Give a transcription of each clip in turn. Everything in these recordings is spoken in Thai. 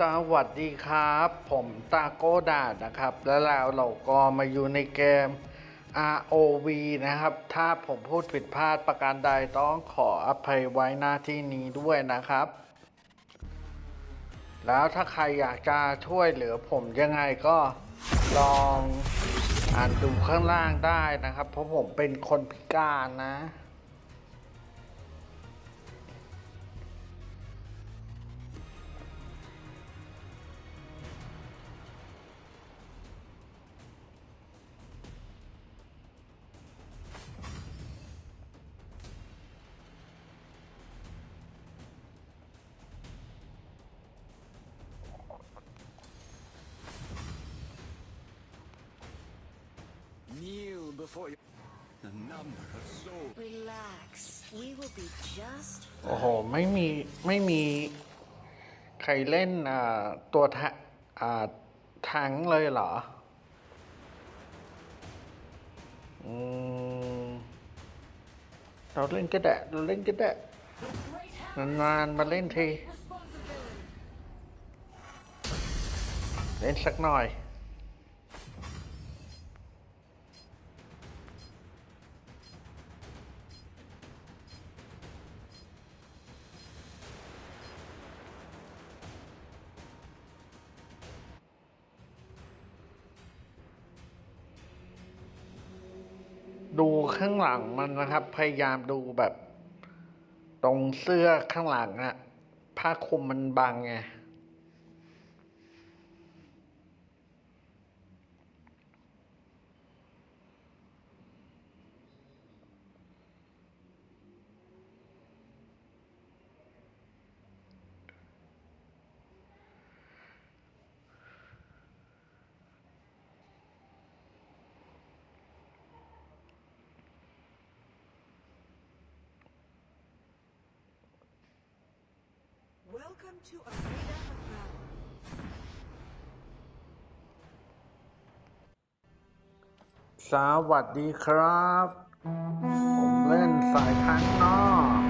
สวัสดีครับ ผมตาโกดาดนะครับ แล้วเราเราก็มาอยู่ในเกม ROV นะครับ ถ้าผมพูดผิดพลาดประการใดต้องขออภัยไว้หน้าที่นี้ด้วยนะครับ แล้วถ้าใครอยากจะช่วยเหลือผมยังไงก็ลองอ่านดูข้างล่างได้นะครับ เพราะผมเป็นคนพิการนะ before you. The number of souls. Relax. We will be just โอ้โห ไม่มี ไม่มี ใครเล่นอ่าตัวทะอ่าทั้งเลยเหรอ อืม เราเล่นก็ได้เราเล่นก็ได้นานๆมาเล่นที เล่นสักหน่อย ดูข้างหลังมันนะครับ พยายามดูแบบ ตรงเสื้อข้างหลังอะผ้าคลุมมันบังไง Welcome to Arena of Valor. สวัสดีครับ ผมเล่นสายทางนอก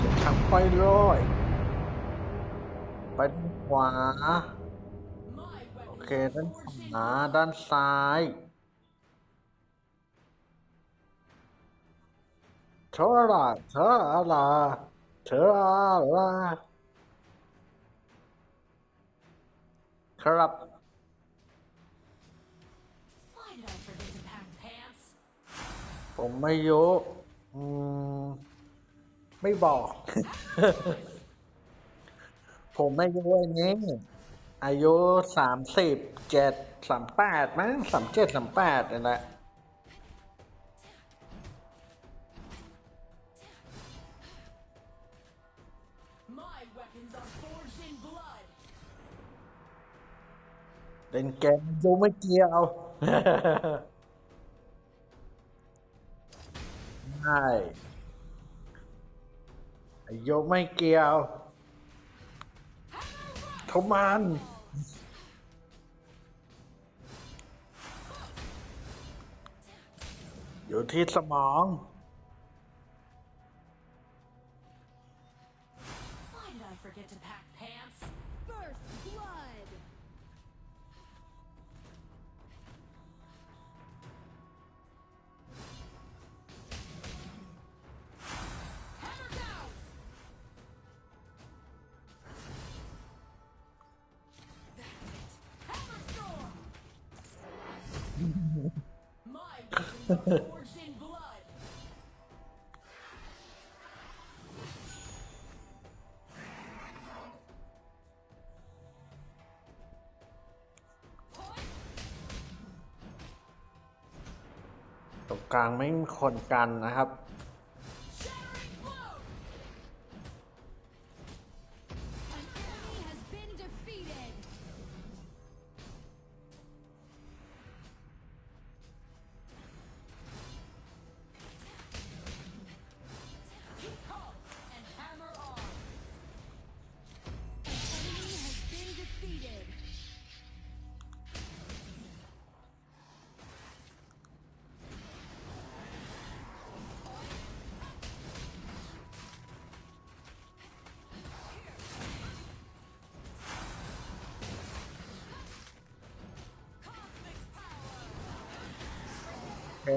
จะทำไปเลยไปด้านขวา โอเค ด้านขวาด้านซ้ายเธอละเธอละ เธอละครับ Why did I forget to pack pants? ผมไม่ยุอืมไม่บอก ผมไม่ยุอันนี้ อายุสามสิบเจ็ดสามแปดมั้งสามเจ็ดสามแปดนี่แหละ เล่นเกมยุไม่เกี่ยวใช่อายุไม่เกี่ยวเขามันอยู่ที่สมอง ตรงกลางไม่มีคนกันนะครับ ไ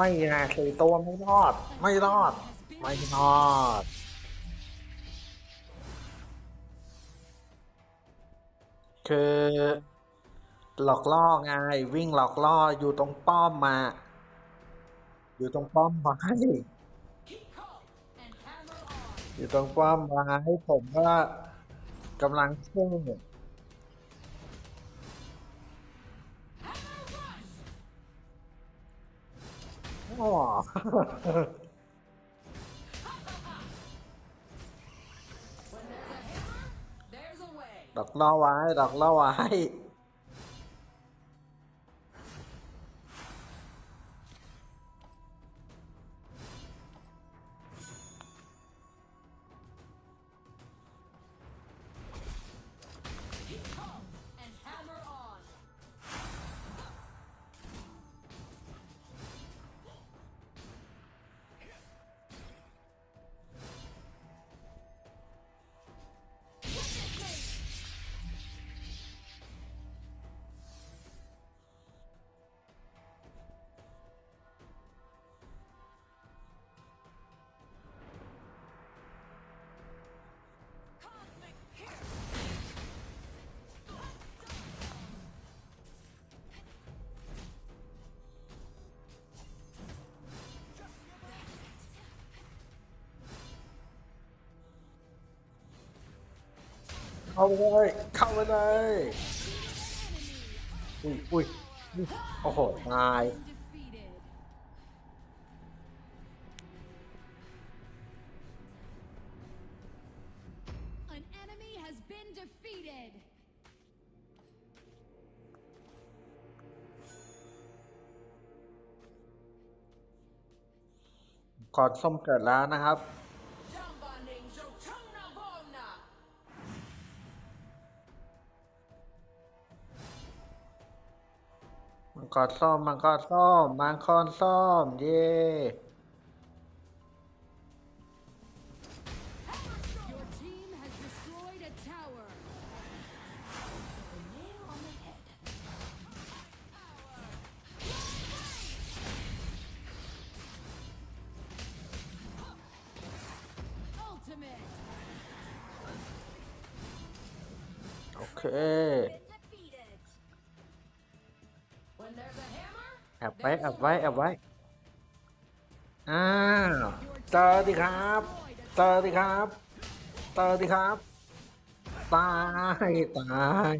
ม่ไงสี่ตัวไม่รอด ไม่รอด ไม่รอดคือหลอกล่อไงวิ่งหลอกล่ออยู่ตรงป้อมมา อยู่ตรงป้อมมาให้อยู่ตรงป้อมมาให้ผมว่า กำลังแช่โอ้ดอกล่อไว้ดอกล่อไว้ เข้าไปเลยเข้าไปเลยอุ้ยอุ้ยอุ้ยโอ้โหตาย Defeated. An enemy has been defeated. ก่อนส้มเกิดแล้วนะครับ กอดส้มมังกรส้มมังกรส้มเย่โอเค แอบไว้แอบไว้แอบไว้อ้าวเจอดิครับเจอดิครับเจอดิครับ ตาย ตาย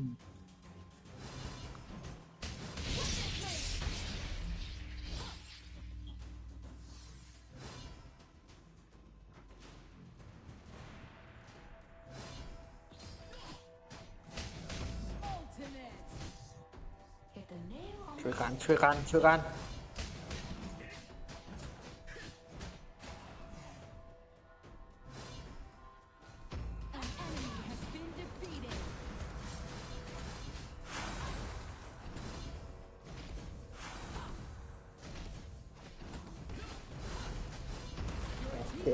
ช่วยกัน ช่วยกัน ช่วยกัน An enemy has been defeated. Your โอ team เค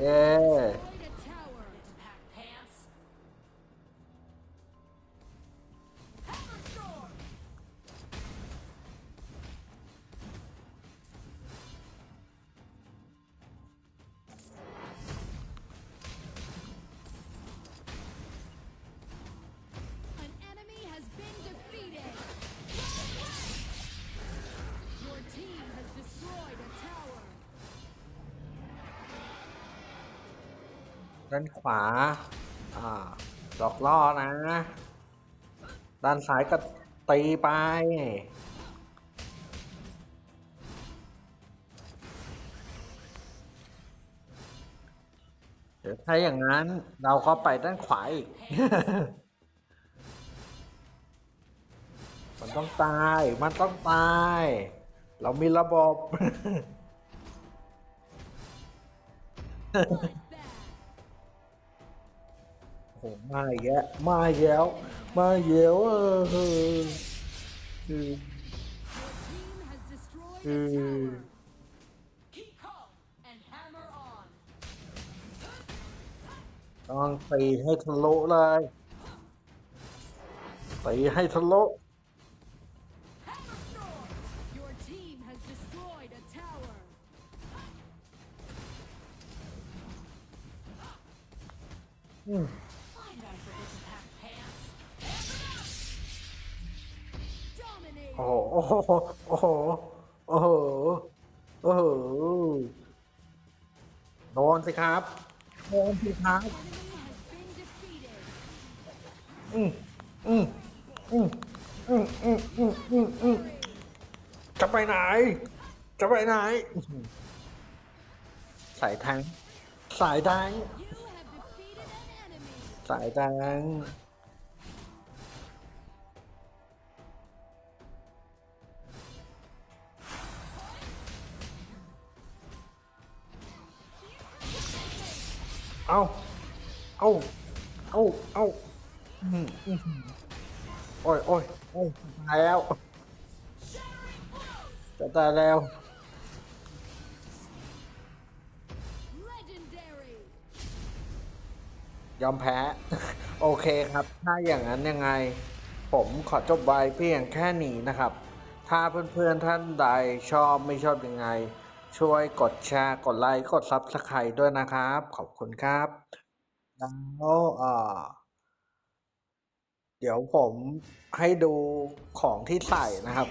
ด้านขวา อ่าหลอกล่อนะ ด้านซ้ายก็ตีไป เดี๋ยวถ้าอย่างนั้นเราก็ไปด้านขวาอีก มันต้องตาย มันต้องตาย เรามีระบบ มมาอีกแล้วมาอีกแล้วมาอีกแล้วเออเออเออเออต้องตีให้ทะลุเลยตีให้ทะลุอืม อ้โหโอ้โหโอ้โหโอ้โหโอ้โหโดนสิครับโดนสิครับอืมอืมอืมอืมอืมอืมอืมอืมจะไปไหน จะไปไหน สายแทงสายแทงสายแทง เอาเอาเอาเอาอื้อหืออื้อหือโอ้ยโอ้ยโอ้ยตายแล้วจะตายแล้ว Legendary. ยอมแพ้ โอเคครับ ถ้าอย่างนั้นยังไง ผมขอจบไว้เพียงแค่นี้นะครับ ถ้าเพื่อนๆท่านใดชอบไม่ชอบยังไง ช่วยกดแชร์ กดไลค์ กดซับสไครต์ด้วยนะครับ ขอบคุณครับ แล้วเอ่อเดี๋ยวผมให้ดูของที่ใส่นะครับ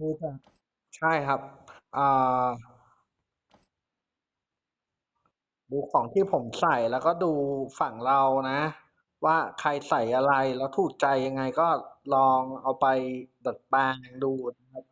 ดูจ้ะใช่ครับอ่าดูของที่ผมใส่แล้วก็ดูฝั่งเรานะ ว่าใครใส่อะไรแล้วถูกใจยังไงก็ลองเอาไปดัดแปลงดูนะครับ